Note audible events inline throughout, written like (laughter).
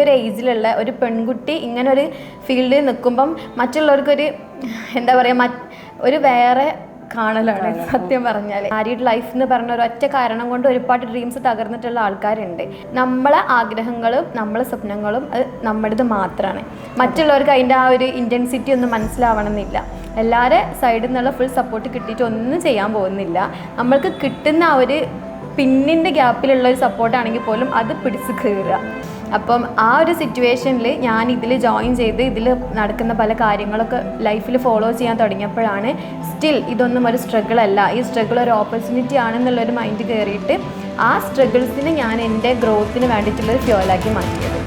എന്റെ ഒരു ഏജിലുള്ള ഒരു പെൺകുട്ടി ഇങ്ങനെ ഒരു ഫീൽഡിൽ നിൽക്കുമ്പം മറ്റുള്ളവർക്കൊരു എന്താ പറയുക ഒരു വേറെ കാണലാണ് സത്യം പറഞ്ഞാൽ മാരീഡ് ലൈഫ് എന്ന് പറഞ്ഞ ഒരു ഒറ്റ കാരണം കൊണ്ട് ഒരുപാട് ഡ്രീംസ് തകർന്നിട്ടുള്ള ആൾക്കാരുണ്ട്. നമ്മളെ ആഗ്രഹങ്ങളും നമ്മളെ സ്വപ്നങ്ങളും അത് നമ്മുടേത് മാത്രമാണ് മറ്റുള്ളവർക്ക് അതിന്റെ ആ ഒരു ഇന്റൻസിറ്റി ഒന്നും മനസ്സിലാവണമെന്നില്ല. എല്ലാവരുടെ സൈഡിൽ നിന്നുള്ള ഫുൾ സപ്പോർട്ട് കിട്ടിയിട്ട് ഒന്നും ചെയ്യാൻ പോകുന്നില്ല. നമ്മൾക്ക് കിട്ടുന്ന ആ ഒരു പിന്നിന്റെ ഗ്യാപ്പിലുള്ള ഒരു സപ്പോർട്ടാണെങ്കിൽ പോലും അത് പിടിച്ച് കയറുക. അപ്പം ആ ഒരു സിറ്റുവേഷനിൽ ഞാൻ ഇതിൽ ജോയിൻ ചെയ്ത് ഇതിൽ നടക്കുന്ന പല കാര്യങ്ങളൊക്കെ ലൈഫിൽ ഫോളോ ചെയ്യാൻ തുടങ്ങിയപ്പോഴാണ് സ്റ്റിൽ ഇതൊന്നും ഒരു സ്ട്രഗിൾ അല്ല. ഈ സ്ട്രഗിൾ ഒരു ഓപ്പർച്യൂണിറ്റി ആണെന്നുള്ളൊരു മൈൻഡ് കയറിയിട്ട് ആ സ്ട്രഗിൾസിന് ഞാൻ എന്റെ ഗ്രോത്തിന് വേണ്ടിയിട്ടുള്ളൊരു ഫ്യോലാക്കി മാറ്റിയത്.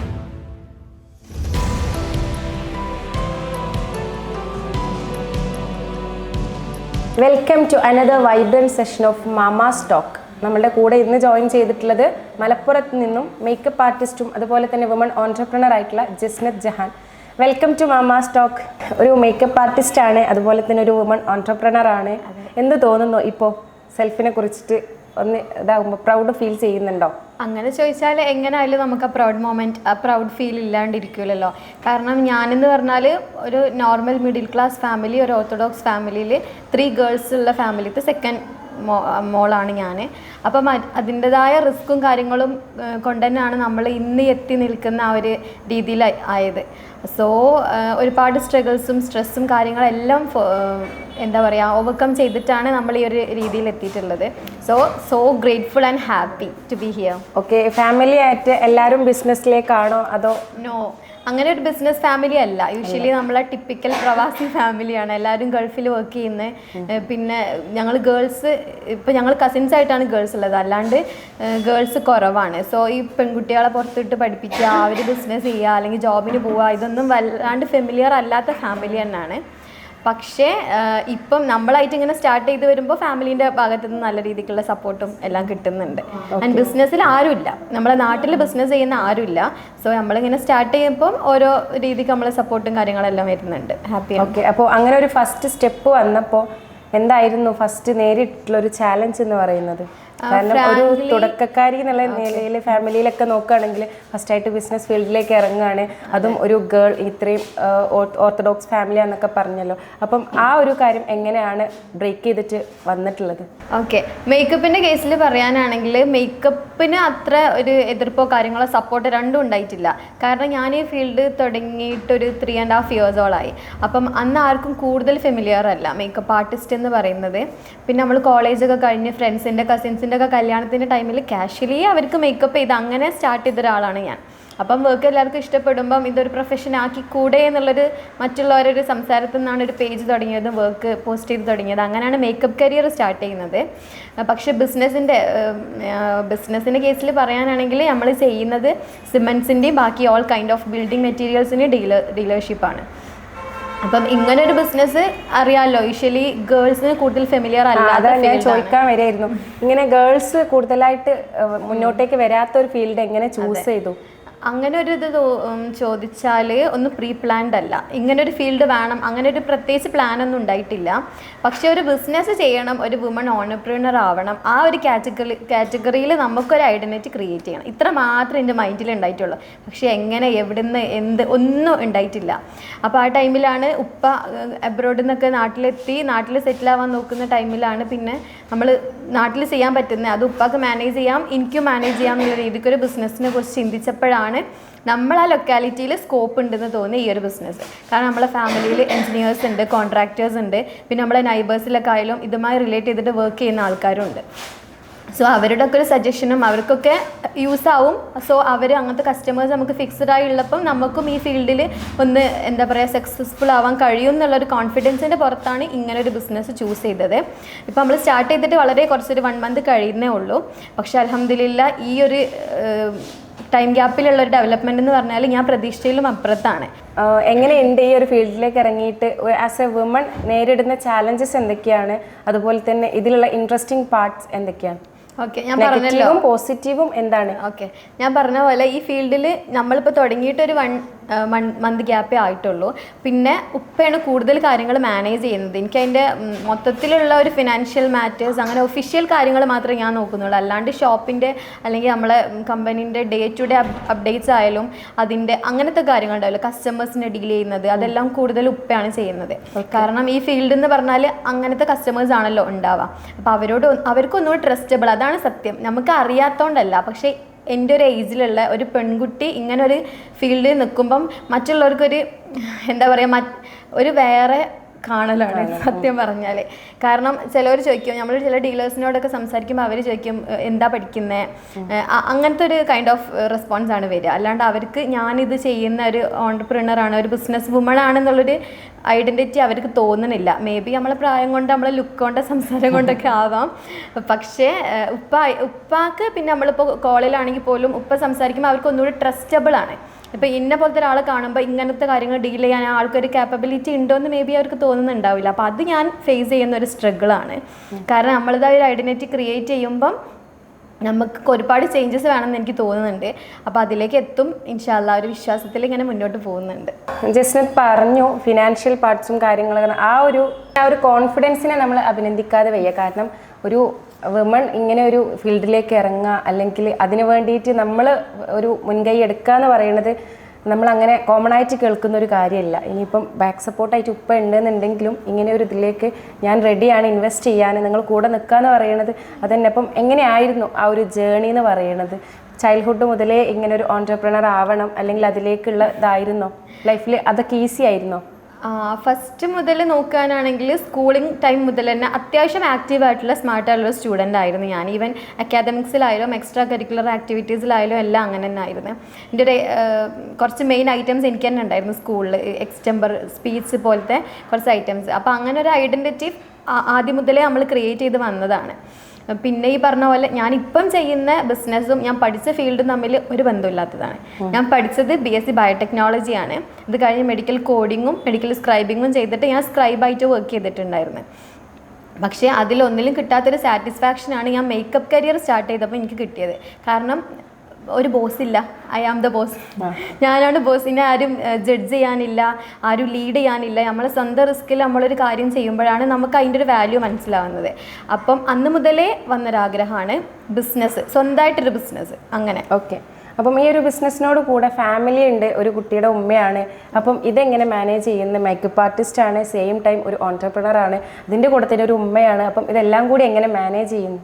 Welcome to another vibrant session of Mama Stock നമ്മളുടെ കൂടെ ഇന്ന് ജോയിൻ ചെയ്തിട്ടുള്ളത് മലപ്പുറത്ത് നിന്നും മേക്കപ്പ് ആർട്ടിസ്റ്റും അതുപോലെ തന്നെ വുമൺ ഓൺടർപ്രണർ ആയിട്ടുള്ള Jasnath Jahan. Welcome to Mama Stock ഒരു മേക്കപ്പ് ആർട്ടിസ്റ്റ് ആണ് അതുപോലെ തന്നെ ഒരു വുമൺ ഓൺടർപ്രണർ ആണ്. എന്ത് തോന്നുന്നു ഇപ്പോൾ സെൽഫിനെ കുറിച്ചിട്ട് ഒന്ന് ഇതാകുമ്പോൾ പ്രൗഡ് ഫീൽ ചെയ്യുന്നുണ്ടോ? അങ്ങനെ ചോദിച്ചാൽ എങ്ങനെയായാലും നമുക്ക് ആ പ്രൗഡ് മൊമെന്റ് ആ പ്രൗഡ് ഫീൽ ഇല്ലാണ്ടിരിക്കുമല്ലോ കാരണം ഞാനെന്ന് പറഞ്ഞാൽ ഒരു നോർമൽ മിഡിൽ ക്ലാസ് ഫാമിലി ഒരു ഓർത്തഡോക്സ് ഫാമിലിയിൽ ത്രീ ഗേൾസ് ഉള്ള ഫാമിലിത്തെ സെക്കൻഡ് മോളാണ് ഞാൻ അപ്പം അതിന്റെതായ റിസ്ക്കും കാര്യങ്ങളും കൊണ്ട് തന്നെയാണ് നമ്മൾ ഇന്ന് എത്തി നിൽക്കുന്ന ആ ഒരു രീതിയിൽ ആയത്. സോ ഒരുപാട് സ്ട്രഗിൾസും സ്ട്രെസ്സും കാര്യങ്ങളെല്ലാം എന്താ പറയുക ഓവർകം ചെയ്തിട്ടാണ് നമ്മൾ ഈ ഒരു രീതിയിൽ എത്തിയിട്ടുള്ളത്. So so grateful and happy to be here. Okay family ആയിട്ട് എല്ലാവരും ബിസിനസ്സിലേക്കാണോ അതോ നോ അങ്ങനെ ഒരു ബിസിനസ് ഫാമിലി അല്ല. യൂഷ്വലി നമ്മളെ ടിപ്പിക്കൽ പ്രവാസി ഫാമിലിയാണ് എല്ലാവരും ഗൾഫിൽ വർക്ക് ചെയ്യുന്നത് പിന്നെ ഞങ്ങൾ ഗേൾസ് ഇപ്പം ഞങ്ങൾ കസിൻസ് ആയിട്ടാണ് ഗേൾസ് ഉള്ളത്. അല്ലാണ്ട് ഗേൾസ് കുറവാണ്. സോ ഈ പെൺകുട്ടികളെ പുറത്തിട്ട് പഠിപ്പിക്കുക അവർ ബിസിനസ് ചെയ്യുക അല്ലെങ്കിൽ ജോബിന് പോവുക ഇതൊന്നും വല്ലാണ്ട് ഫെമിലിയർ അല്ലാത്ത ഫാമിലി തന്നെയാണ്. പക്ഷേ ഇപ്പം നമ്മളായിട്ട് ഇങ്ങനെ സ്റ്റാർട്ട് ചെയ്ത് വരുമ്പോൾ ഫാമിലിന്റെ ഭാഗത്തു നിന്ന് നല്ല രീതിക്കുള്ള സപ്പോർട്ടും എല്ലാം കിട്ടുന്നുണ്ട്. ആൻഡ് ബിസിനസ്സിൽ ആരുമില്ല. നമ്മളെ നാട്ടിൽ ബിസിനസ് ചെയ്യുന്ന ആരുമില്ല. സോ നമ്മളിങ്ങനെ സ്റ്റാർട്ട് ചെയ്യുമ്പോൾ ഓരോ രീതിക്ക് നമ്മളെ സപ്പോർട്ടും കാര്യങ്ങളെല്ലാം വരുന്നുണ്ട്. ഹാപ്പി ഓക്കെ അപ്പോൾ അങ്ങനെ ഒരു ഫസ്റ്റ് സ്റ്റെപ്പ് വന്നപ്പോൾ എന്തായിരുന്നു ഫസ്റ്റ് നേരിട്ടുള്ള ഒരു ചാലഞ്ച് എന്ന് പറയുന്നത്? കാരണം ഒരു തുടക്കക്കാരി എന്നുള്ള നിലയിൽ ഫാമിലിയിലൊക്കെ നോക്കുകയാണെങ്കിൽ ഫസ്റ്റായിട്ട് ബിസിനസ് ഫീൽഡിലേക്ക് ഇറങ്ങുകയാണ്. അതും ഒരു ഗേൾ ഇത്രയും ഓർത്തഡോക്സ് ഫാമിലി എന്നൊക്കെ പറഞ്ഞല്ലോ. അപ്പം ആ ഒരു കാര്യം എങ്ങനെയാണ് ബ്രേക്ക് ചെയ്തിട്ട് വന്നിട്ടുള്ളത്? ഓക്കെ മേക്കപ്പിന്റെ കേസിൽ പറയാനാണെങ്കിൽ മേക്കപ്പിന് അത്ര ഒരു എതിർപ്പോ കാര്യങ്ങളോ സപ്പോർട്ട് രണ്ടും ഉണ്ടായിട്ടില്ല. കാരണം ഞാൻ ഈ ഫീൽഡ് തുടങ്ങിയിട്ട് തുടങ്ങിയിട്ടൊരു ത്രീ ആൻഡ് ഹാഫ് ഇയേഴ്സോളായി അപ്പം അന്ന് ആർക്കും കൂടുതൽ ഫെമിലിയർ അല്ല മേക്കപ്പ് ആർട്ടിസ്റ്റ് എന്ന് പറയുന്നത്. പിന്നെ നമ്മൾ കോളേജൊക്കെ കഴിഞ്ഞ് ഫ്രണ്ട്സിന്റെ കസിൻസിന്റെ ഒക്കെ കല്യാണത്തിന്റെ ടൈമിൽ കാഷ്വലി അവർക്ക് മേക്കപ്പ് ചെയ്ത് അങ്ങനെ സ്റ്റാർട്ട് ചെയ്ത ഒരാളാണ് ഞാൻ. അപ്പം വർക്ക് എല്ലാവർക്കും ഇഷ്ടപ്പെടുമ്പം ഇതൊരു പ്രൊഫഷൻ ആക്കി കൂടെ എന്നുള്ളൊരു മറ്റുള്ളവരൊരു സംസാരത്തിൽ നിന്നാണ് ഒരു പേജ് തുടങ്ങിയത് വർക്ക് പോസ്റ്റ് ചെയ്ത് തുടങ്ങിയത്. അങ്ങനെയാണ് മേക്കപ്പ് കരിയർ സ്റ്റാർട്ട് ചെയ്യുന്നത്. പക്ഷേ ബിസിനസ്സിന്റെ ബിസിനസ്സിന്റെ കേസിൽ പറയാനാണെങ്കിൽ നമ്മൾ ചെയ്യുന്നത് സിമെൻസിന്റെയും ബാക്കി ഓൾ കൈൻഡ് ഓഫ് ബിൽഡിംഗ് മെറ്റീരിയൽസിന്റെയും ഡീലർ ഡീലർഷിപ്പാണ് അപ്പം ഇങ്ങനെ ഒരു ബിസിനസ് അറിയാലോ? യൂഷ്വലി ഗേൾസിന് കൂടുതൽ ഫെമിലിയർ അതാ അല്ലാതെ ഞാൻ ചോദിക്കാൻ വരെയായിരുന്നു ഇങ്ങനെ ഗേൾസ് കൂടുതലായിട്ട് മുന്നോട്ടേക്ക് വരാത്ത ഒരു ഫീൽഡ് എങ്ങനെ ചൂസ് ചെയ്തു? അങ്ങനെ ഒരു ഇത് ചോദിച്ചാൽ ഒന്ന് പ്രീ പ്ലാൻഡ് അല്ല. ഇങ്ങനെ ഒരു ഫീൽഡ് വേണം അങ്ങനെ ഒരു പ്രത്യേകിച്ച് പ്ലാൻ ഒന്നും ഉണ്ടായിട്ടില്ല. പക്ഷേ ഒരു ബിസിനസ് ചെയ്യണം ഒരു വുമൺ ഓണർപ്രീണർ ആവണം ആ ഒരു കാറ്റഗറി കാറ്റഗറിയിൽ നമുക്കൊരു ഐഡന്റിറ്റി ക്രിയേറ്റ് ചെയ്യണം. ഇത്ര മാത്രമേ എന്റെ മൈൻഡിൽ ഉണ്ടായിട്ടുള്ളൂ. പക്ഷേ എങ്ങനെ എവിടുന്ന് എന്ത് ഒന്നും ഉണ്ടായിട്ടില്ല. അപ്പോൾ ആ ടൈമിലാണ് ഉപ്പ അബ്രോഡിൽ നിന്നൊക്കെ നാട്ടിലെത്തി നാട്ടിൽ സെറ്റിൽ ആവാൻ നോക്കുന്ന ടൈമിലാണ് പിന്നെ നമ്മൾ നാട്ടിൽ ചെയ്യാൻ പറ്റുന്ന. അത് ഉപ്പാക്ക് മാനേജ് ചെയ്യാം എനിക്കും മാനേജ് ചെയ്യാം എന്നുള്ള രീതിക്ക് ഒരു ബിസിനസ്സിനെ കുറിച്ച് ചിന്തിച്ചപ്പോഴാണ് നമ്മൾ ആ ലൊക്കാലിറ്റിയിൽ സ്കോപ്പ് ഉണ്ടെന്ന് തോന്നിയ ഈ ഒരു ബിസിനസ് കാരണം നമ്മളെ ഫാമിലിയിൽ എഞ്ചിനീയേഴ്സ് ഉണ്ട് കോൺട്രാക്ടേഴ്സ് ഉണ്ട്. പിന്നെ നമ്മളെ നൈബേഴ്സിലൊക്കെ ആയാലും ഇതുമായി റിലേറ്റ് ചെയ്തിട്ട് വർക്ക് ചെയ്യുന്ന ആൾക്കാരുണ്ട്. സോ അവരുടെ ഒക്കെ ഒരു സജഷനും അവർക്കൊക്കെ യൂസ് ആവും. സോ അവർ അങ്ങനത്തെ കസ്റ്റമേഴ്സ് നമുക്ക് ഫിക്സ്ഡ് ആയി ഉള്ളപ്പം നമുക്കും ഈ ഫീൽഡിൽ ഒന്ന് എന്താ പറയുക സക്സസ്ഫുൾ ആവാൻ കഴിയും എന്നുള്ളൊരു കോൺഫിഡൻസിന്റെ പുറത്താണ് ഇങ്ങനെ ഒരു ബിസിനസ് ചൂസ് ചെയ്തത്. ഇപ്പോൾ നമ്മൾ സ്റ്റാർട്ട് ചെയ്തിട്ട് വളരെ കുറച്ചൊരു വൺ മന്ത് കഴിയുന്നേ ഉള്ളൂ. പക്ഷേ അലഹമ്മദില്ല ഈ ഒരു ടൈം ഗ്യാപ്പിലുള്ള ഒരു ഡെവലപ്മെന്റ് എന്ന് പറഞ്ഞാൽ ഞാൻ പ്രതീക്ഷയിലും അപ്പുറത്താണ്. എങ്ങനെ എങ്ങനെയുണ്ട് ഈ ഒരു ഫീൽഡിലേക്ക് ഇറങ്ങിയിട്ട്? ആസ് എ വുമൺ നേരിടുന്ന ചാലഞ്ചസ് എന്തൊക്കെയാണ്? അതുപോലെ തന്നെ ഇതിലുള്ള ഇൻട്രസ്റ്റിംഗ് പാർട്സ് എന്തൊക്കെയാണ്? ഓക്കെ ഞാൻ പറഞ്ഞല്ലോ. പോസിറ്റീവും എന്താണ്? ഓക്കെ ഞാൻ പറഞ്ഞ പോലെ ഈ ഫീൽഡിൽ നമ്മളിപ്പോൾ തുടങ്ങിയിട്ട് ഒരു വൺ മന്ത് ഗ്യാപ്പേ ആയിട്ടുള്ളൂ. പിന്നെ ഉപ്പയാണ് കൂടുതൽ കാര്യങ്ങൾ മാനേജ് ചെയ്യുന്നത്. എനിക്ക് അതിന്റെ മൊത്തത്തിലുള്ള ഒരു ഫിനാൻഷ്യൽ മാറ്റേഴ്സ് അങ്ങനെ ഒഫീഷ്യൽ കാര്യങ്ങൾ മാത്രമേ ഞാൻ നോക്കുന്നുള്ളൂ. അല്ലാണ്ട് ഷോപ്പിന്റെ അല്ലെങ്കിൽ നമ്മളെ കമ്പനീന്റെ ഡേ ടു ഡേ അപ്ഡേറ്റ്സ് ആയാലും അതിന്റെ അങ്ങനത്തെ കാര്യങ്ങളുണ്ടാവില്ല കസ്റ്റമേഴ്സിനെ ഡീൽ ചെയ്യുന്നത് അതെല്ലാം കൂടുതൽ ഉപ്പയാണ് ചെയ്യുന്നത്. കാരണം ഈ ഫീൽഡ് എന്ന് പറഞ്ഞാൽ അങ്ങനത്തെ കസ്റ്റമേഴ്സ് ആണല്ലോ ഉണ്ടാവുക. അപ്പോൾ അവരോട് അവർക്കൊന്നും ട്രസ്റ്റബിൾ അതാണ് സത്യം. നമുക്ക് അറിയാത്തോണ്ടല്ല. പക്ഷേ എന്റെ ഒരു ഏജിലുള്ള ഒരു പെൺകുട്ടി ഇങ്ങനെ ഒരു ഫീൽഡിൽ നിൽക്കുമ്പം മറ്റുള്ളവർക്കൊരു എന്താ പറയുക ഒരു വേറെ കാണലാണ് സത്യം പറഞ്ഞാൽ കാരണം ചിലവർ ചോദിക്കും നമ്മൾ ചില ഡീലേഴ്സിനോടൊക്കെ സംസാരിക്കുമ്പോൾ അവർ ചോദിക്കും എന്താ പഠിക്കുന്നത് അങ്ങനത്തെ ഒരു കൈൻഡ് ഓഫ് റെസ്പോൺസ് ആണ് വരിക. അല്ലാണ്ട് അവർക്ക് ഞാനിത് ചെയ്യുന്ന ഒരു ഓണ്ടർപ്രിണർ ആണ് ഒരു ബിസിനസ് വുമൺ ആണെന്നുള്ളൊരു ഐഡന്റിറ്റി അവർക്ക് തോന്നണില്ല. മേ ബി നമ്മളെ പ്രായം കൊണ്ട് നമ്മളെ ലുക്ക് കൊണ്ട് സംസാരം കൊണ്ടൊക്കെ (laughs) ആവാം. പക്ഷേ ഉപ്പ ഉപ്പാക്ക് പിന്നെ നമ്മളിപ്പോൾ കോളേജിലാണെങ്കിൽ പോലും ഉപ്പ സംസാരിക്കുമ്പോൾ അവർക്ക് ഒന്നുകൂടി ട്രസ്റ്റബിൾ ആണ്. ഇപ്പോൾ ഇന്ന പോലത്തെ ഒരാളെ കാണുമ്പോൾ ഇങ്ങനത്തെ കാര്യങ്ങൾ ഡീൽ ചെയ്യാൻ ആൾക്കൊരു ഉണ്ടോ എന്ന് മേ ബി അവർക്ക് തോന്നുന്നുണ്ടാവില്ല. അപ്പോൾ അത് ഞാൻ ഫേസ് ചെയ്യുന്ന ഒരു സ്ട്രഗിൾ ആണ്. കാരണം നമ്മളിതായ ഒരു ഐഡന്റിറ്റി ക്രിയേറ്റ് ചെയ്യുമ്പം നമുക്ക് ഒരുപാട് ചേഞ്ചസ് വേണമെന്ന് എനിക്ക് തോന്നുന്നുണ്ട്. അപ്പോൾ അതിലേക്ക് എത്തും. ഇൻഷാല്ല ഒരു വിശ്വാസത്തിൽ ഇങ്ങനെ മുന്നോട്ട് പോകുന്നുണ്ട്. ജസ്നത്ത് പറഞ്ഞു ഫിനാൻഷ്യൽ പാർട്സും കാര്യങ്ങളൊക്കെ ആ ഒരു ആ ഒരു കോൺഫിഡൻസിനെ നമ്മൾ അഭിനന്ദിക്കാതെ വയ്യ. കാരണം ഒരു വിമൺ ഇങ്ങനെ ഒരു ഫീൽഡിലേക്ക് ഇറങ്ങുക അല്ലെങ്കിൽ അതിന് വേണ്ടിയിട്ട് നമ്മൾ ഒരു മുൻകൈ എടുക്കുക എന്ന് പറയുന്നത് നമ്മൾ അങ്ങനെ കോമൺ ആയിട്ട് കേൾക്കുന്ന ഒരു കാര്യമല്ല. ഇനിയിപ്പം ബാക്ക് സപ്പോർട്ടായിട്ട് ഉപ്പ ഉണ്ടെന്നുണ്ടെങ്കിലും ഇങ്ങനെ ഒരു ഇതിലേക്ക് ഞാൻ റെഡിയാണ് ഇൻവെസ്റ്റ് ചെയ്യാൻ നിങ്ങൾ കൂടെ നിൽക്കുക എന്ന് പറയുന്നത് അതന്നെ. അപ്പം എങ്ങനെയായിരുന്നു ആ ഒരു ജേണി എന്ന് പറയുന്നത്? ചൈൽഡ്ഹുഡ് മുതലേ ഇങ്ങനെ ഒരു ഓൺടർപ്രണർ ആവണം അല്ലെങ്കിൽ അതിലേക്കുള്ള ഇതായിരുന്നോ? ലൈഫിൽ അതൊക്കെ ഈസി ആയിരുന്നോ? ഫസ്റ്റ് മുതൽ നോക്കാനാണെങ്കിൽ സ്കൂളിംഗ് ടൈം മുതൽ തന്നെ അത്യാവശ്യം ആക്റ്റീവ് ആയിട്ടുള്ള സ്മാർട്ട് ആയിട്ടുള്ള സ്റ്റുഡന്റ് ആയിരുന്നു ഞാൻ. ഈവൻ അക്കാദമിക്സിലായാലും എക്സ്ട്രാ കരിക്കുലർ ആക്ടിവിറ്റീസിലായാലും എല്ലാം അങ്ങനെ തന്നെ ആയിരുന്നു. എന്റെ ഒരു കുറച്ച് മെയിൻ ഐറ്റംസ് എനിക്ക് തന്നെ ഉണ്ടായിരുന്നു സ്കൂളിൽ എക്സ്റ്റംബർ സ്പീച്ച് പോലത്തെ കുറച്ച് ഐറ്റംസ് അപ്പോൾ അങ്ങനെ ഒരു ഐഡന്റിറ്റി ആദ്യം മുതലേ നമ്മൾ ക്രിയേറ്റ് ചെയ്ത് വന്നതാണ്. പിന്നെ ഈ പറഞ്ഞ പോലെ ഞാൻ ഇപ്പം ചെയ്യുന്ന ബിസിനസ്സും ഞാൻ പഠിച്ച ഫീൽഡും തമ്മിൽ ഒരു ബന്ധമില്ലാത്തതാണ്. ഞാൻ പഠിച്ചത് ബി എസ് സി ബയോടെക്നോളജിയാണ് ഇത് കഴിഞ്ഞ് മെഡിക്കൽ കോഡിങ്ങും മെഡിക്കൽ സ്ക്രൈബിങ്ങും ചെയ്തിട്ട് ഞാൻ സ്ക്രൈബായിട്ട് വർക്ക് ചെയ്തിട്ടുണ്ടായിരുന്നു. പക്ഷേ അതിലൊന്നിലും കിട്ടാത്തൊരു സാറ്റിസ്ഫാക്ഷനാണ് ഞാൻ മേക്കപ്പ് കരിയർ സ്റ്റാർട്ട് ചെയ്തപ്പോൾ എനിക്ക് കിട്ടിയത്. കാരണം ഒരു ബോസ് ഇല്ല. ഐ ആം ദ ബോസ് ഞാനാണ് ബോസ് ഇനി ആരും ജഡ്ജ് ചെയ്യാനില്ല. ആരും ലീഡ് ചെയ്യാനില്ല. നമ്മളെ സ്വന്തം റിസ്കിൽ നമ്മളൊരു കാര്യം ചെയ്യുമ്പോഴാണ് നമുക്ക് അതിന്റെ ഒരു വാല്യൂ മനസ്സിലാവുന്നത്. അപ്പം അന്ന് മുതലേ വന്നൊരാഗ്രഹമാണ് ബിസിനസ് സ്വന്തമായിട്ടൊരു ബിസിനസ് അങ്ങനെ. ഓക്കെ അപ്പം ഈ ഒരു ബിസിനസ്സിനോട് കൂടെ ഫാമിലി ഉണ്ട് ഒരു കുട്ടിയുടെ ഉമ്മയാണ്. അപ്പം ഇതെങ്ങനെ മാനേജ് ചെയ്യുന്ന മേക്കപ്പ് ആർട്ടിസ്റ്റ് ആണ് സെയിം ടൈം ഒരു ഓൺടർപ്രണർ ആണ്. അതിന്റെ കൂടെ തന്നെ ഒരു ഉമ്മയാണ്. അപ്പം ഇതെല്ലാം കൂടി എങ്ങനെ മാനേജ് ചെയ്യുന്നു?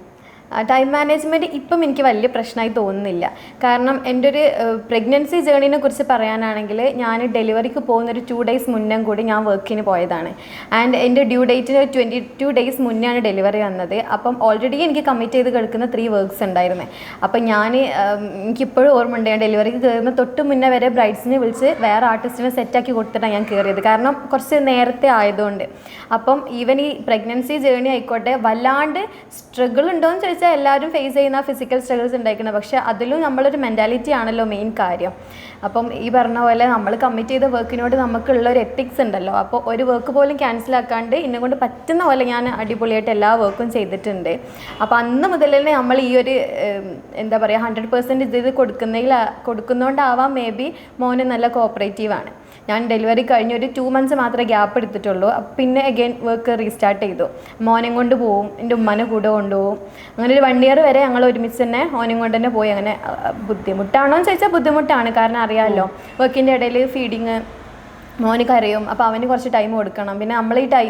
ടൈം മാനേജ്മെന്റ് ഇപ്പം എനിക്ക് വലിയ പ്രശ്നമായി തോന്നുന്നില്ല. കാരണം എന്റെ ഒരു പ്രഗ്നൻസി ജേണിനെ കുറിച്ച് പറയാനാണെങ്കിൽ ഞാൻ ഡെലിവറിക്ക് പോകുന്ന ഒരു ടു ഡേയ്സ് മുന്നേ കൂടി ഞാൻ വർക്കിന് പോയതാണ്. ആൻഡ് എന്റെ ഡ്യൂ ഡേറ്റിന് ട്വന്റി ടു ഡേയ്സ് മുന്നെയാണ് ഡെലിവറി വന്നത്. അപ്പം ഓൾറെഡി എനിക്ക് കമ്മിറ്റ് ചെയ്ത് കിടക്കുന്ന ത്രീ വർക്ക്സ് ഉണ്ടായിരുന്നു. അപ്പം ഞാൻ എനിക്കിപ്പോഴും ഓർമ്മയുണ്ട് ഞാൻ ഡെലിവറിക്ക് കയറുന്ന തൊട്ട് മുന്നേ വരെ ബ്രൈഡ്സിനെ വിളിച്ച് വേറെ ആർട്ടിസ്റ്റിനെ സെറ്റാക്കി കൊടുത്തിട്ടാണ് ഞാൻ കയറിയത് കാരണം കുറച്ച് നേരത്തെ ആയതുകൊണ്ട്. അപ്പം ഈവൻ ഈ പ്രഗ്നൻസി ജേണി ആയിക്കോട്ടെ വല്ലാണ്ട് സ്ട്രഗിൾ ഉണ്ടോ എന്ന് ചോദിച്ചാൽ എല്ലാവരും ഫേസ് ചെയ്യുന്ന ഫിസിക്കൽ സ്ട്രഗിൾസ് ഉണ്ടായിരിക്കണം പക്ഷേ അതിലും നമ്മളൊരു മെന്റാലിറ്റി ആണല്ലോ മെയിൻ കാര്യം. അപ്പം ഈ പറഞ്ഞ പോലെ നമ്മൾ കമ്മിറ്റ് ചെയ്ത വർക്കിനോട് നമുക്കുള്ള ഒരു എത്തിക്സ് ഉണ്ടല്ലോ. അപ്പോൾ ഒരു വർക്ക് പോലും ക്യാൻസൽ ആക്കാണ്ട് എന്നെ കൊണ്ട് പറ്റുന്ന പോലെ ഞാൻ അടിപൊളിയായിട്ട് എല്ലാ വർക്കും ചെയ്തിട്ടുണ്ട്. അപ്പോൾ അന്ന് മുതൽ തന്നെ നമ്മൾ ഈ ഒരു എന്താ പറയുക ഹൺഡ്രഡ് പെർസെന്റ് ഇത് കൊടുക്കുന്നതിൽ കൊടുക്കുന്നതുകൊണ്ടാവാം മേ ബി മോന് നല്ല കോപ്പറേറ്റീവ് ആണ്. ഞാൻ ഡെലിവറി കഴിഞ്ഞ് ഒരു ടു മന്ത്സ് മാത്രമേ ഗ്യാപ്പ് എടുത്തിട്ടുള്ളൂ. പിന്നെ അഗൈൻ വർക്ക് റീസ്റ്റാർട്ട് ചെയ്തു. മോനെ കൊണ്ട് പോവും. എന്റെ ഉമ്മനെ കൂടെ കൊണ്ടുപോകും അങ്ങനെ ഒരു വൺ ഇയർ വരെ ഞങ്ങൾ ഒരുമിച്ച് തന്നെ മോനെ കൊണ്ട് തന്നെ പോയി. അങ്ങനെ ബുദ്ധിമുട്ടാണോ എന്ന് ചോദിച്ചാൽ ബുദ്ധിമുട്ടാണ്. കാരണം അറിയാമല്ലോ വർക്കിന്റെ ഇടയിൽ ഫീഡിങ് മോന് കരയും അപ്പോൾ അവന് കുറച്ച് ടൈം കൊടുക്കണം. പിന്നെ നമ്മൾ ഈ ടൈ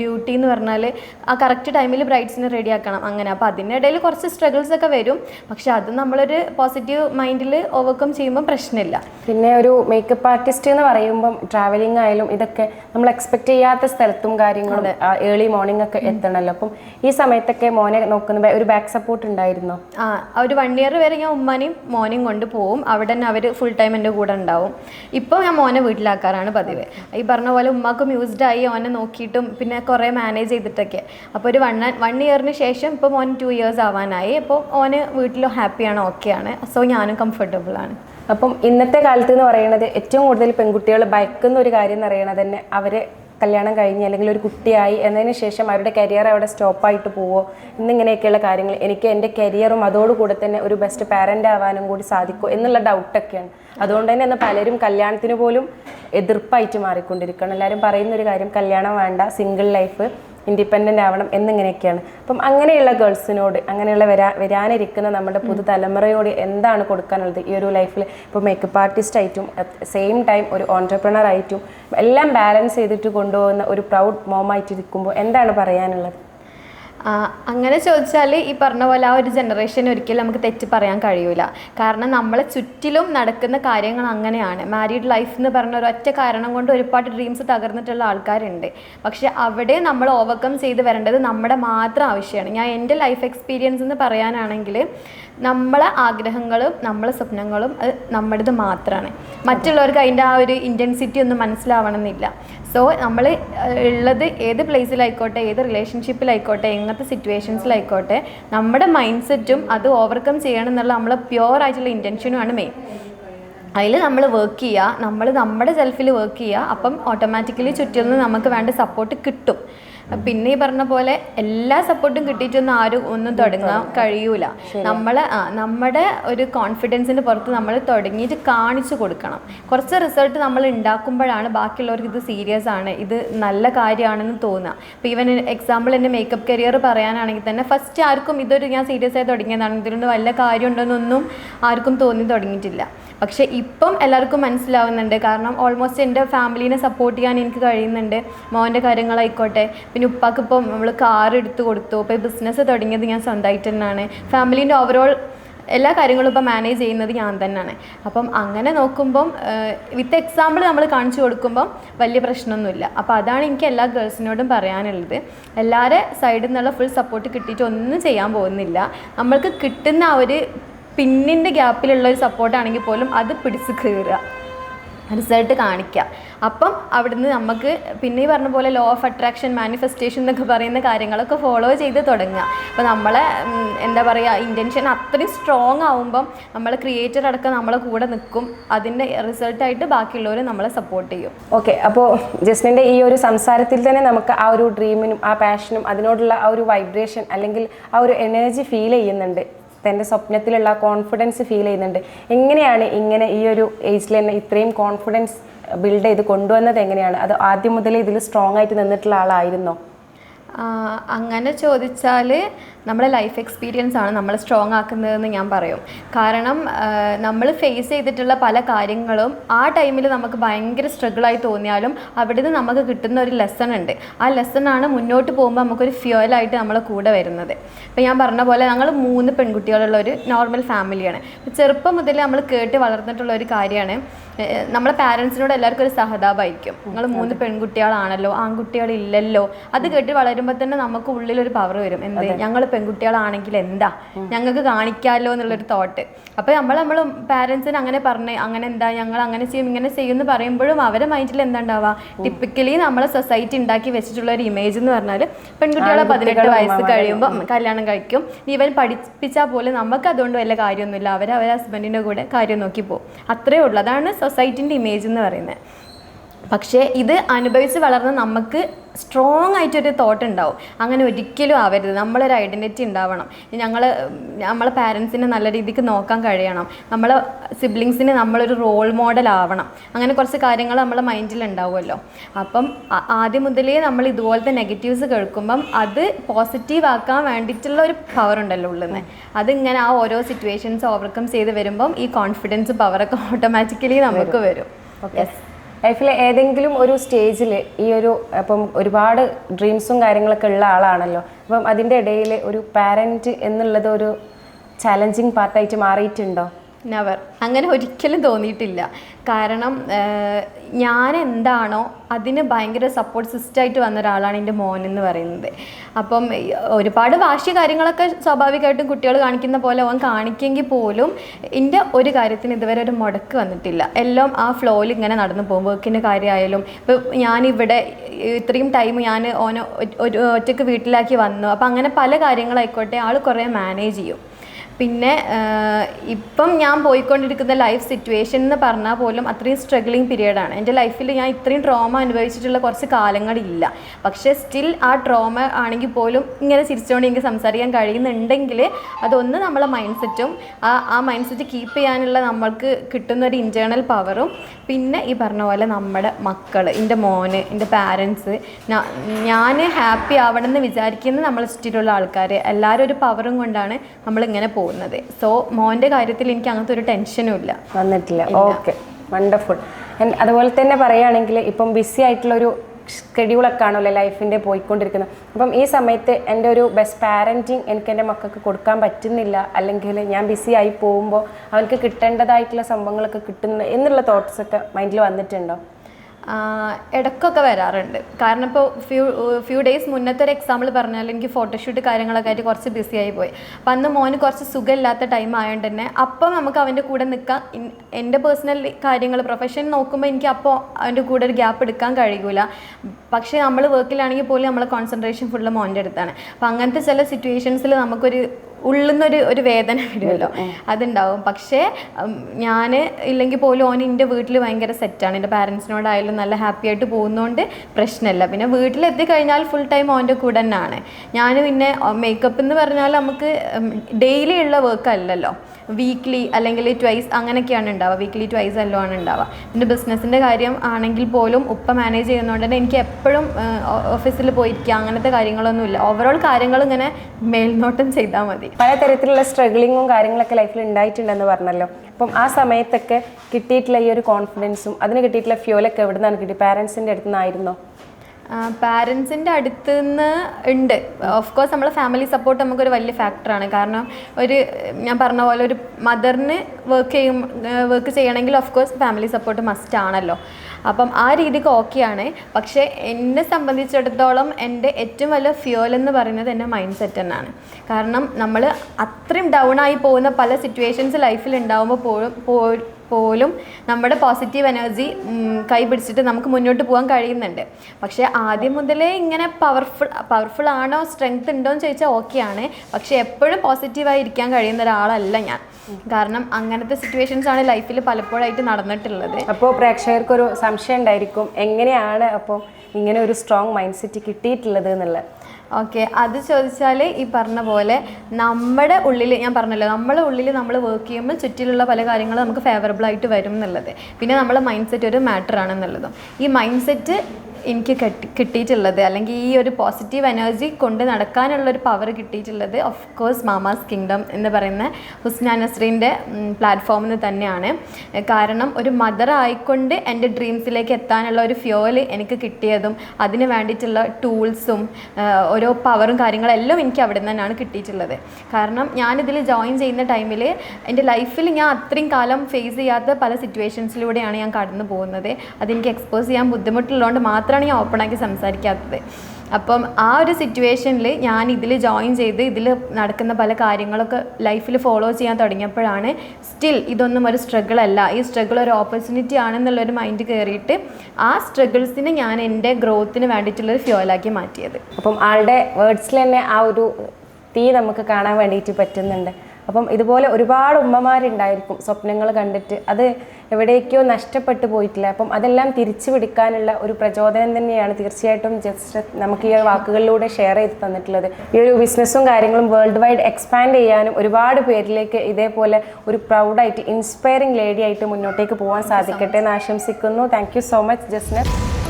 ഡ്യൂട്ടി എന്ന് പറഞ്ഞാൽ ആ കറക്റ്റ് ടൈമിൽ ബ്രൈഡ്സിനെ റെഡി ആക്കണം അങ്ങനെ. അപ്പോൾ അതിനിടയിൽ കുറച്ച് സ്ട്രഗിൾസ് ഒക്കെ വരും. പക്ഷെ അത് നമ്മളൊരു പോസിറ്റീവ് മൈൻഡിൽ ഓവർകം ചെയ്യുമ്പോൾ പ്രശ്നമില്ല. പിന്നെ ഒരു മേക്കപ്പ് ആർട്ടിസ്റ്റ് എന്ന് പറയുമ്പം ട്രാവലിംഗ് ആയാലും ഇതൊക്കെ നമ്മൾ എക്സ്പെക്ട് ചെയ്യാത്ത സ്ഥലത്തും കാര്യങ്ങളും ഏർലി മോർണിംഗ് ഒക്കെ എത്തണമല്ലോ അപ്പം ഈ സമയത്തൊക്കെ മോനെ നോക്കുന്ന ഒരു ബാക്ക് സപ്പോർട്ട് ഉണ്ടായിരുന്നോ? ആ ഒരു വൺ ഇയർ വരെ ഞാൻ ഉമ്മാനെയും മോനെയും കൊണ്ട് പോവും. അവിടെ തന്നെ അവർ ഫുൾ ടൈം എന്റെ കൂടെ ഉണ്ടാവും. ഇപ്പോൾ ഞാൻ മോനെ വീട്ടിലാക്കാറാണ്. പതിവ്. ഈ പറഞ്ഞ പോലെ ഉമ്മാക്കും യൂസ്ഡ് ആയി ഓനെ നോക്കിയിട്ടും പിന്നെ കുറേ മാനേജ് ചെയ്തിട്ടൊക്കെ. അപ്പോൾ ഒരു വൺ വൺ ഇയറിന് ശേഷം ഇപ്പോൾ മോൻ ടു ഇയേഴ്സ് ആവാനായി. അപ്പോൾ ഓന് വീട്ടിലും ഹാപ്പിയാണ് ഓക്കെയാണ് സോ ഞാനും കംഫർട്ടബിൾ ആണ്. അപ്പം ഇന്നത്തെ കാലത്ത് എന്ന് പറയുന്നത് ഏറ്റവും കൂടുതൽ പെൺകുട്ടികൾ ഭയക്കുന്ന ഒരു കാര്യം എന്ന് പറയുന്നത് തന്നെ അവരെ കല്യാണം കഴിഞ്ഞ് അല്ലെങ്കിൽ ഒരു കുട്ടിയായി എന്നതിന് ശേഷം അവരുടെ കരിയർ അവിടെ സ്റ്റോപ്പായിട്ട് പോവോ? എന്നിങ്ങനെയൊക്കെയുള്ള കാര്യങ്ങൾ എനിക്ക് എന്റെ കരിയറും അതോടുകൂടെ തന്നെ ഒരു ബെസ്റ്റ് പാരന്റ് ആവാനും കൂടി സാധിക്കുമോ എന്നുള്ള ഡൗട്ടൊക്കെയാണ് അതുകൊണ്ട് തന്നെ ഇന്ന് പലരും കല്യാണത്തിന് പോലും എതിർപ്പായിട്ട് മാറിക്കൊണ്ടിരിക്കുകയാണ്. എല്ലാവരും പറയുന്നൊരു കാര്യം കല്യാണം വേണ്ട സിംഗിൾ ലൈഫ് ഇൻഡിപെൻഡന്റ് ആവണം എന്നിങ്ങനെയൊക്കെയാണ്. അപ്പം അങ്ങനെയുള്ള ഗേൾസിനോട് അങ്ങനെയുള്ള വരാ വരാനിരിക്കുന്ന നമ്മുടെ പുതുതലമുറയോട് എന്താണ് കൊടുക്കാനുള്ളത്? ഈ ഒരു ലൈഫിൽ ഇപ്പോൾ മേക്കപ്പ് ആർട്ടിസ്റ്റ് ആയിട്ടും അറ്റ് സെയിം ടൈം ഒരു ഓൺടർപ്രണർ ആയിട്ടും എല്ലാം ബാലൻസ് ചെയ്തിട്ട് കൊണ്ടുപോകുന്ന ഒരു പ്രൗഡ് മോമായിട്ടിരിക്കുമ്പോൾ എന്താണ് പറയാനുള്ളത്? അങ്ങനെ ചോദിച്ചാൽ ഈ പറഞ്ഞ പോലെ ആ ഒരു ജനറേഷൻ ഒരിക്കലും നമുക്ക് തെറ്റ് പറയാൻ കഴിയൂല. കാരണം നമ്മളെ ചുറ്റിലും നടക്കുന്ന കാര്യങ്ങൾ അങ്ങനെയാണ്. മാരീഡ് ലൈഫ് എന്ന് പറഞ്ഞ ഒരൊറ്റ കാരണം കൊണ്ട് ഒരുപാട് ഡ്രീംസ് തകർന്നിട്ടുള്ള ആൾക്കാരുണ്ട്. പക്ഷെ അവിടെ നമ്മൾ ഓവർകം ചെയ്ത് വരേണ്ടത് നമ്മുടെ മാത്രം ആവശ്യമാണ്. ഞാൻ എന്റെ ലൈഫ് എക്സ്പീരിയൻസ് എന്ന് പറയാനാണെങ്കിൽ നമ്മളെ ആഗ്രഹങ്ങളും നമ്മളെ സ്വപ്നങ്ങളും അത് നമ്മുടേത് മാത്രമാണ് മറ്റുള്ളവർക്ക് അതിന്റെ ആ ഒരു ഇന്റൻസിറ്റി ഒന്നും മനസ്സിലാവണമെന്നില്ല. സോ നമ്മൾ ഉള്ളത് ഏത് പ്ലേസിലായിക്കോട്ടെ ഏത് റിലേഷൻഷിപ്പിലായിക്കോട്ടെ എങ്ങനത്തെ സിറ്റുവേഷൻസിലായിക്കോട്ടെ നമ്മുടെ മൈൻഡ് സെറ്റും അത് ഓവർകം ചെയ്യണം എന്നുള്ള നമ്മളെ പ്യുവർ ആയിട്ടുള്ള ഇന്റൻഷനുമാണ് മെയിൻ അതിൽ നമ്മൾ വർക്ക് ചെയ്യുക നമ്മൾ നമ്മുടെ സെൽഫിൽ വർക്ക് ചെയ്യുക അപ്പം ഓട്ടോമാറ്റിക്കലി ചുറ്റിൽ നിന്ന് നമുക്ക് വേണ്ട സപ്പോർട്ട് കിട്ടും. പിന്നെ ഈ പറഞ്ഞ പോലെ എല്ലാ സപ്പോർട്ടും കിട്ടിയിട്ടൊന്നും ആരും ഒന്നും തുടങ്ങാൻ കഴിയൂല. നമ്മൾ നമ്മുടെ ഒരു കോൺഫിഡൻസിന് പുറത്ത് നമ്മൾ തുടങ്ങിയിട്ട് കാണിച്ചു കൊടുക്കണം. കുറച്ച് റിസൾട്ട് നമ്മൾ ഉണ്ടാക്കുമ്പോഴാണ് ബാക്കിയുള്ളവർക്ക് ഇത് സീരിയസ് ആണ് ഇത് നല്ല കാര്യമാണെന്ന് തോന്നുക. ഇപ്പോൾ ഈവൻ എക്സാമ്പിൾ എന്റെ മേക്കപ്പ് കരിയർ പറയാനാണെങ്കിൽ തന്നെ ഫസ്റ്റ് ആർക്കും ഇതൊരു ഞാൻ സീരിയസ് ആയി തുടങ്ങിയതാണ്. ഇതിലൊന്നും വല്ല കാര്യമുണ്ടെന്നൊന്നും ആർക്കും തോന്നി തുടങ്ങിയിട്ടില്ല. പക്ഷേ ഇപ്പം എല്ലാവർക്കും മനസ്സിലാവുന്നുണ്ട്. കാരണം ഓൾമോസ്റ്റ് എന്റെ ഫാമിലീനെ സപ്പോർട്ട് ചെയ്യാൻ എനിക്ക് കഴിയുന്നുണ്ട്. മോന്റെ കാര്യങ്ങളായിക്കോട്ടെ പിന്നെ ഉപ്പാക്ക് നമ്മൾ കാർ എടുത്ത് കൊടുത്തു. ഇപ്പോൾ ബിസിനസ് തുടങ്ങിയത് ഞാൻ സ്വന്തമായിട്ട് തന്നെയാണ്. ഫാമിലീന്റെ ഓവറോൾ എല്ലാ കാര്യങ്ങളും ഇപ്പം മാനേജ് ചെയ്യുന്നത് ഞാൻ തന്നെയാണ്. അപ്പം അങ്ങനെ നോക്കുമ്പം വിത്ത് എക്സാമ്പിൾ നമ്മൾ കാണിച്ചു കൊടുക്കുമ്പം വലിയ പ്രശ്നമൊന്നുമില്ല. അപ്പോൾ അതാണ് എനിക്ക് എല്ലാ ഗേൾസിനോടും പറയാനുള്ളത്. എല്ലാവരുടെ സൈഡിൽ നിന്നുള്ള ഫുൾ സപ്പോർട്ട് കിട്ടിയിട്ട് ഒന്നും ചെയ്യാൻ പോകുന്നില്ല. നമ്മൾക്ക് കിട്ടുന്ന ആ ഒരു പിന്നിന്റെ ഗ്യാപ്പിലുള്ള ഒരു സപ്പോർട്ടാണെങ്കിൽ പോലും അത് പിടിച്ച് കയറുക റിസൾട്ട് കാണിക്കുക അപ്പം അവിടുന്ന് നമുക്ക് പിന്നെ ഈ പറഞ്ഞ പോലെ ലോ ഓഫ് അട്രാക്ഷൻ മാനിഫെസ്റ്റേഷൻ എന്നൊക്കെ പറയുന്ന കാര്യങ്ങളൊക്കെ ഫോളോ ചെയ്ത് തുടങ്ങുക അപ്പോൾ നമ്മളെ എന്താ പറയുക ഇന്റൻഷൻ അത്രയും സ്ട്രോങ് ആവുമ്പം നമ്മൾ ക്രിയേറ്റർ അടക്കം നമ്മളെ കൂടെ നിൽക്കും അതിന്റെ റിസൾട്ടായിട്ട് ബാക്കിയുള്ളവർ നമ്മളെ സപ്പോർട്ട് ചെയ്യും. ഓക്കെ അപ്പോൾ ജസ്റ്റിന്റെ ഈ ഒരു സംസാരത്തിൽ തന്നെ നമുക്ക് ആ ഒരു ഡ്രീമിനും ആ പാഷനും അതിനോടുള്ള ആ ഒരു വൈബ്രേഷൻ അല്ലെങ്കിൽ ആ ഒരു എനർജി ഫീൽ ചെയ്യുന്നുണ്ട്. തന്റെ സ്വപ്നത്തിലുള്ള കോൺഫിഡൻസ് ഫീൽ ചെയ്യുന്നുണ്ട്. എങ്ങനെയാണ് ഇങ്ങനെ ഈ ഒരു ഏജിൽ തന്നെ ഇത്രയും കോൺഫിഡൻസ് ബിൽഡ് ചെയ്ത് കൊണ്ടുവന്നത് എങ്ങനെയാണ്? അത് ആദ്യം മുതലേ ഇതിൽ സ്ട്രോങ് ആയിട്ട് നിന്നിട്ടുള്ള ആളായിരുന്നോ? അങ്ങനെ ചോദിച്ചാൽ നമ്മുടെ ലൈഫ് എക്സ്പീരിയൻസ് ആണ് നമ്മളെ സ്ട്രോങ് ആക്കുന്നതെന്ന് ഞാൻ പറയും. കാരണം നമ്മൾ ഫേസ് ചെയ്തിട്ടുള്ള പല കാര്യങ്ങളും ആ ടൈമിൽ നമുക്ക് ഭയങ്കര സ്ട്രഗിളായി തോന്നിയാലും അവിടെ നിന്ന് നമുക്ക് കിട്ടുന്ന ഒരു ലെസൺ ഉണ്ട്. ആ ലെസൺ ആണ് മുന്നോട്ട് പോകുമ്പോൾ നമുക്കൊരു ഫ്യുവലായിട്ട് നമ്മളെ കൂടെ വരുന്നത്. ഇപ്പോൾ ഞാൻ പറഞ്ഞ പോലെ ഞങ്ങൾ മൂന്ന് പെൺകുട്ടികളുള്ള ഒരു നോർമൽ ഫാമിലിയാണ് ചെറുപ്പം മുതൽ നമ്മൾ കേട്ട് വളർന്നിട്ടുള്ള ഒരു കാര്യമാണ് നമ്മളെ പാരൻസിനോട് എല്ലാവർക്കും ഒരു സഹതാപമായിരിക്കും. നിങ്ങൾ മൂന്ന് പെൺകുട്ടികളാണല്ലോ ആൺകുട്ടികളില്ലല്ലോ അത് കേട്ട് വളരുമ്പോൾ തന്നെ നമുക്ക് ഉള്ളിലൊരു പവർ വരും. എന്ത്? ഞങ്ങൾ പെൺകുട്ടികളാണെങ്കിൽ എന്താ? ഞങ്ങൾക്ക് കാണിക്കാമല്ലോ എന്നുള്ളൊരു തോട്ട് അപ്പോൾ നമ്മൾ നമ്മൾ പാരൻസിന് അങ്ങനെ പറഞ്ഞ് അങ്ങനെ എന്താ ഞങ്ങൾ അങ്ങനെ ചെയ്യും ഇങ്ങനെ ചെയ്യും എന്ന് പറയുമ്പോഴും അവരെ മൈൻഡിൽ എന്താ ഉണ്ടാവുക ടിപ്പിക്കലി നമ്മളെ സൊസൈറ്റി ഉണ്ടാക്കി വെച്ചിട്ടുള്ള ഒരു ഇമേജ് എന്ന് പറഞ്ഞാൽ പെൺകുട്ടികളെ പതിനെട്ട് വയസ്സ് കഴിയുമ്പോൾ കല്യാണം കഴിക്കും. ഇവൻ പഠിപ്പിച്ചാൽ പോലെ നമുക്ക് അതുകൊണ്ട് വല്ല കാര്യമൊന്നുമില്ല. അവർ അവരെ ഹസ്ബൻഡിന്റെ കൂടെ കാര്യം നോക്കി പോകും. അത്രേ ഉള്ളൂ. അതാണ് സൊസൈറ്റിന്റെ ഇമേജ് എന്ന് പറയുന്നത്. പക്ഷേ ഇത് അനുഭവിച്ച് വളർന്ന നമുക്ക് സ്ട്രോങ് ആയിട്ടൊരു തോട്ട് ഉണ്ടാവും. അങ്ങനെ ഒരിക്കലും ആവരുത്. നമ്മളൊരു ഐഡന്റിറ്റി ഉണ്ടാവണം. ഞങ്ങൾ നമ്മളെ പാരൻസിനെ നല്ല രീതിക്ക് നോക്കാൻ കഴിയണം. നമ്മളെ സിബ്ലിങ്സിന് നമ്മളൊരു റോൾ മോഡൽ ആവണം. അങ്ങനെ കുറച്ച് കാര്യങ്ങൾ നമ്മളെ മൈൻഡിൽ ഉണ്ടാവുമല്ലോ. അപ്പം ആദ്യം മുതലേ നമ്മൾ ഇതുപോലത്തെ നെഗറ്റീവ്സ് കേൾക്കുമ്പം അത് പോസിറ്റീവ് ആക്കാൻ വേണ്ടിയിട്ടുള്ള ഒരു പവർ ഉണ്ടല്ലോ ഉള്ളിൽ നിന്ന് അതിങ്ങനെ ആ ഓരോ സിറ്റുവേഷൻസ് ഓവർകം ചെയ്ത് വരുമ്പം ഈ കോൺഫിഡൻസ് പവറൊക്കെ ഓട്ടോമാറ്റിക്കലി നമുക്ക് വരും. യെസ് ലൈഫിലെ ഏതെങ്കിലും ഒരു സ്റ്റേജിൽ ഈ ഒരു അപ്പം ഒരുപാട് ഡ്രീംസും കാര്യങ്ങളൊക്കെ ഉള്ള ആളാണല്ലോ. അപ്പം അതിന്റെ ഇടയിൽ ഒരു പാരന്റ് എന്നുള്ളത് ഒരു ചാലഞ്ചിങ് പാർട്ടായിട്ട് മാറിയിട്ടുണ്ടോ? നെവർ അങ്ങനെ ഒരിക്കലും തോന്നിയിട്ടില്ല. കാരണം ഞാൻ എന്താണോ അതിന് ഭയങ്കര സപ്പോർട്ട് സിസ്റ്റമായിട്ട് വന്ന ഒരാളാണ് എന്റെ മോൻ എന്ന് പറയുന്നത്. അപ്പം ഒരുപാട് വാശി കാര്യങ്ങളൊക്കെ സ്വാഭാവികമായിട്ടും കുട്ടികൾ കാണിക്കുന്ന പോലെ അവൻ കാണിക്കെങ്കിൽ പോലും എന്റെ ഒരു കാര്യത്തിന് ഇതുവരെ ഒരു മുടക്ക് വന്നിട്ടില്ല. എല്ലാം ആ ഫ്ലോയിൽ ഇങ്ങനെ നടന്നു പോകും. വർക്കിന്റെ കാര്യമായാലും ഇപ്പോൾ ഞാനിവിടെ ഇത്രയും ടൈം ഞാൻ ഓനെ ഒറ്റയ്ക്ക് വീട്ടിലാക്കി വന്നു. അപ്പം അങ്ങനെ പല കാര്യങ്ങളായിക്കോട്ടെ ആൾ കുറേ മാനേജ് ചെയ്യും. പിന്നെ ഇപ്പം ഞാൻ പോയിക്കൊണ്ടിരിക്കുന്ന ലൈഫ് സിറ്റുവേഷൻ എന്ന് പറഞ്ഞാൽ പോലും അത്രയും സ്ട്രഗ്ലിങ് പീരീഡാണ് എന്റെ ലൈഫിൽ ഞാൻ ഇത്രയും ട്രോമ അനുഭവിച്ചിട്ടുള്ള കുറച്ച് കാലങ്ങളില്ല. പക്ഷേ സ്റ്റിൽ ആ ട്രോമ ആണെങ്കിൽ പോലും ഇങ്ങനെ ചിരിച്ചുകൊണ്ട് എനിക്ക് സംസാരിക്കാൻ കഴിയുന്നുണ്ടെങ്കിൽ അതൊന്ന് നമ്മളെ മൈൻഡ് സെറ്റും ആ ആ മൈൻഡ് സെറ്റ് കീപ്പ് ചെയ്യാനുള്ള നമ്മൾക്ക് കിട്ടുന്ന ഒരു ഇന്റേർണൽ പവറും പിന്നെ ഈ പറഞ്ഞ പോലെ നമ്മുടെ മക്കൾ എന്റെ മോന് എന്റെ പാരൻസ് ഞാൻ ഹാപ്പി ആവണമെന്ന് വിചാരിക്കുന്ന നമ്മളെ ചുറ്റിലുള്ള ആൾക്കാർ എല്ലാവരും ഒരു പവറും കൊണ്ടാണ് നമ്മളിങ്ങനെ പോകുന്നത് സോ മോന്റെ കാര്യത്തിൽ എനിക്ക് അങ്ങനത്തെ ഒരു ടെൻഷനും ഇല്ല. വന്നിട്ടില്ല. ഓക്കെ വണ്ടർഫുൾ അതുപോലെ തന്നെ പറയുകയാണെങ്കിൽ ഇപ്പം ബിസി ആയിട്ടുള്ളൊരു ഷെഡ്യൂളൊക്കെ ആണല്ലോ ലൈഫിന്റെ പോയിക്കൊണ്ടിരിക്കുന്നത്. അപ്പം ഈ സമയത്ത് എന്റെ ഒരു ബെസ്റ്റ് പാരന്റിങ് എനിക്ക് എന്റെ മക്കൾക്ക് കൊടുക്കാൻ പറ്റുന്നില്ല. അല്ലെങ്കിൽ ഞാൻ ബിസി ആയി പോകുമ്പോൾ അവർക്ക് കിട്ടേണ്ടതായിട്ടുള്ള സംഭവങ്ങളൊക്കെ കിട്ടുന്നു എന്നുള്ള തോട്ട്സ് ഒക്കെ മൈൻഡിൽ വന്നിട്ടുണ്ടോ? ഇടയ്ക്കൊക്കെ വരാറുണ്ട്. കാരണം ഇപ്പോൾ ഫ്യൂ ഫ്യൂ ഡേയ്സ് മുന്നത്തെ ഒരു എക്സാമ്പിൾ പറഞ്ഞാൽ എനിക്ക് ഫോട്ടോഷൂട്ട് കാര്യങ്ങളൊക്കെ ആയിട്ട് കുറച്ച് ബിസി ആയി പോയി. അപ്പം അന്ന് മോന് കുറച്ച് സുഖമില്ലാത്ത ടൈം ആയതുകൊണ്ട് തന്നെ അപ്പം നമുക്ക് അവന്റെ കൂടെ നിൽക്കാൻ എന്റെ പേഴ്സണൽ കാര്യങ്ങൾ പ്രൊഫഷൻ നോക്കുമ്പോൾ എനിക്ക് അപ്പോൾ അവന്റെ കൂടെ ഒരു ഗ്യാപ്പ് എടുക്കാൻ കഴിയൂല. പക്ഷേ നമ്മൾ വർക്കിലാണെങ്കിൽ പോലും നമ്മൾ കോൺസെൻട്രേഷൻ ഫുള്ള് മോന്റെ അടുത്താണ്. അപ്പം അങ്ങനത്തെ ചില സിറ്റുവേഷൻസിൽ നമുക്കൊരു ഉള്ളിൽ നിന്നൊരു ഒരു വേദന വരുമല്ലോ. അതുണ്ടാവും. പക്ഷേ ഞാൻ ഇല്ലെങ്കിൽ പോലും ഓൻ എന്റെ വീട്ടിൽ ഭയങ്കര സെറ്റാണ്. എന്റെ പാരൻസിനോടായാലും നല്ല ഹാപ്പി ആയിട്ട് പോകുന്നതുകൊണ്ട് പ്രശ്നമില്ല പിന്നെ വീട്ടിലെത്തി കഴിഞ്ഞാൽ ഫുൾ ടൈം ഓന്റെ കൂടെ തന്നെയാണ് ഞാൻ പിന്നെ മേക്കപ്പ് എന്ന് പറഞ്ഞാൽ നമുക്ക് ഡെയിലി ഉള്ള വർക്ക് അല്ലല്ലോ. വീക്ക്ലി അല്ലെങ്കിൽ ട്വൈസ് അങ്ങനെയൊക്കെയാണ് ഉണ്ടാവുക. വീക്ക്ലി ട്വൈസ് എല്ലോ ആണ് ഉണ്ടാവുക. പിന്നെ ബിസിനസ്സിന്റെ കാര്യം ആണെങ്കിൽ പോലും ഉപ്പ മാനേജ് ചെയ്യുന്നതുകൊണ്ട് തന്നെ എനിക്ക് എപ്പോഴും ഓഫീസിൽ പോയിരിക്കുക. അങ്ങനത്തെ കാര്യങ്ങളൊന്നുമില്ല ഓവറോൾ കാര്യങ്ങൾ ഇങ്ങനെ മേൽനോട്ടം ചെയ്താൽ മതി. പലതരത്തിലുള്ള സ്ട്രഗിളിങ്ങും കാര്യങ്ങളൊക്കെ ലൈഫിൽ ഉണ്ടായിട്ടുണ്ടെന്ന് പറഞ്ഞല്ലോ. അപ്പം ആ സമയത്തൊക്കെ കിട്ടിയിട്ടുള്ള ഈ ഒരു കോൺഫിഡൻസും അതിന് കിട്ടിയിട്ടുള്ള ഫ്യൂലൊക്കെ എവിടെ നിന്നാണ് കിട്ടി പാരൻസിന്റെ അടുത്ത് നിന്നായിരുന്നോ പാരൻസിന്റെ അടുത്ത് നിന്ന് ഉണ്ട്. ഓഫ് കോഴ്സ് നമ്മളെ ഫാമിലി സപ്പോർട്ട് നമുക്കൊരു വലിയ ഫാക്ടറാണ് കാരണം ഒരു ഞാൻ പറഞ്ഞ പോലെ ഒരു മദറിന് വർക്ക് ചെയ്യും വർക്ക് ചെയ്യണമെങ്കിൽ of course family support must ആണല്ലോ. അപ്പം ആ രീതിക്ക് ഓക്കെയാണ് പക്ഷേ എന്നെ സംബന്ധിച്ചിടത്തോളം എന്റെ ഏറ്റവും വലിയ ഫ്യൂൽ എന്ന് പറയുന്നത് എന്റെ മൈൻഡ് സെറ്റ് തന്നെയാണ്. കാരണം നമ്മൾ അത്രയും ഡൗൺ ആയി പോകുന്ന പല സിറ്റുവേഷൻസ് ലൈഫിൽ ഉണ്ടാകുമ്പോൾ പോലും നമ്മുടെ പോസിറ്റീവ് എനർജി കൈ പിടിച്ചിട്ട് നമുക്ക് മുന്നോട്ട് പോകാൻ കഴിയുന്നുണ്ട്. പക്ഷേ ആദ്യം മുതലേ ഇങ്ങനെ പവർഫുൾ പവർഫുൾ ആണോ സ്ട്രെങ്ത് ഉണ്ടോ എന്ന് ചോദിച്ചാൽ ഓക്കെയാണ് പക്ഷേ എപ്പോഴും പോസിറ്റീവായി ഇരിക്കാൻ കഴിയുന്ന ഒരാളല്ല ഞാൻ. കാരണം അങ്ങനത്തെ സിറ്റുവേഷൻസ് ആണ് ലൈഫിൽ പലപ്പോഴായിട്ട് നടന്നിട്ടുള്ളത്. അപ്പോൾ പ്രേക്ഷകർക്കൊരു സംശയം ഉണ്ടായിരിക്കും എങ്ങനെയാണ് അപ്പോൾ ഇങ്ങനെ ഒരു സ്ട്രോങ് മൈൻഡ് സെറ്റ് കിട്ടിയിട്ടുള്ളത് എന്നുള്ളത്? ഓക്കെ അത് ചോദിച്ചാൽ ഈ പറഞ്ഞ പോലെ നമ്മുടെ ഉള്ളിൽ ഞാൻ പറഞ്ഞല്ലോ നമ്മുടെ ഉള്ളിൽ നമ്മൾ വർക്ക് ചെയ്യുമ്പോൾ ചുറ്റിലുള്ള പല കാര്യങ്ങളും നമുക്ക് ഫേവറബിൾ ആയിട്ട് വരും എന്നുള്ളത്. പിന്നെ നമ്മളെ മൈൻഡ് സെറ്റ് ഒരു മാറ്റർ ആണെന്നുള്ളതും. ഈ മൈൻഡ് സെറ്റ് എനിക്ക് കിട്ടി കിട്ടിയിട്ടുള്ളത്. അല്ലെങ്കിൽ ഈ ഒരു പോസിറ്റീവ് എനർജി കൊണ്ട് നടക്കാനുള്ള ഒരു പവർ കിട്ടിയിട്ടുള്ളത് ഓഫ് കോഴ്സ് മാമാസ് കിങ്ഡം എന്ന് പറയുന്ന ഹുസ്ന നസ്രീന്റെ പ്ലാറ്റ്ഫോമിൽ തന്നെയാണ്. കാരണം ഒരു മദർ ആയിക്കൊണ്ട് എന്റെ ഡ്രീംസിലേക്ക് എത്താനുള്ള ഒരു ഫ്യോൽ എനിക്ക് കിട്ടിയതും അതിന് വേണ്ടിയിട്ടുള്ള ടൂൾസും ഓരോ പവറും കാര്യങ്ങളെല്ലാം എനിക്ക് അവിടെ നിന്നാണ് കിട്ടിയിട്ടുള്ളത്. കാരണം ഞാനിതിൽ ജോയിൻ ചെയ്യുന്ന ടൈമിൽ എന്റെ ലൈഫിൽ ഞാൻ അത്രയും കാലം ഫേസ് ചെയ്യാത്ത പല സിറ്റുവേഷൻസിലൂടെയാണ് ഞാൻ കടന്നു പോകുന്നത് അതെനിക്ക് എക്സ്പോസ് ചെയ്യാൻ ബുദ്ധിമുട്ടുള്ളതുകൊണ്ട് മാത്രമാണ് ഞാൻ ഓപ്പണാക്കി സംസാരിക്കാത്തത്. അപ്പം ആ ഒരു സിറ്റുവേഷനിൽ ഞാൻ ഇതിൽ ജോയിൻ ചെയ്ത് ഇതിൽ നടക്കുന്ന പല കാര്യങ്ങളൊക്കെ ലൈഫിൽ ഫോളോ ചെയ്യാൻ തുടങ്ങിയപ്പോഴാണ് സ്റ്റിൽ ഇതൊന്നും ഒരു സ്ട്രഗിൾ അല്ല. ഈ സ്ട്രഗിൾ ഒരു ഓപ്പർച്യൂണിറ്റി ആണെന്നുള്ളൊരു മൈൻഡ് കയറിയിട്ട് ആ സ്ട്രഗിൾസിന് ഞാൻ എന്റെ ഗ്രോത്തിന് വേണ്ടിയിട്ടുള്ളൊരു ഫ്യൂലാക്കി മാറ്റിയത്. അപ്പം ആളുടെ വേർഡ്സിൽ തന്നെ ആ ഒരു തീ നമുക്ക് കാണാൻ വേണ്ടിയിട്ട് പറ്റുന്നുണ്ട്. അപ്പം ഇതുപോലെ ഒരുപാട് ഉമ്മമാരുണ്ടായിരിക്കും സ്വപ്നങ്ങൾ കണ്ടിട്ട്. അത് എവിടേക്കോ നഷ്ടപ്പെട്ടു പോയിട്ടില്ല. അപ്പം അതെല്ലാം തിരിച്ചു പിടിക്കാനുള്ള ഒരു പ്രചോദനം തന്നെയാണ് തീർച്ചയായിട്ടും ജസ്റ്റ് നമുക്ക് ഈ വാക്കുകളിലൂടെ ഷെയർ ചെയ്ത് തന്നിട്ടുള്ളത്. ഈ ഒരു ബിസിനസ്സും കാര്യങ്ങളും വേൾഡ് വൈഡ് എക്സ്പാൻഡ് ചെയ്യാനും ഒരുപാട് പേരിലേക്ക് ഇതേപോലെ ഒരു പ്രൗഡായിട്ട് ഇൻസ്പയറിംഗ് ലേഡി ആയിട്ട് മുന്നോട്ടേക്ക് പോകാൻ സാധിക്കട്ടെ എന്ന് ആശംസിക്കുന്നു. Thank so much ജസ്നത്ത്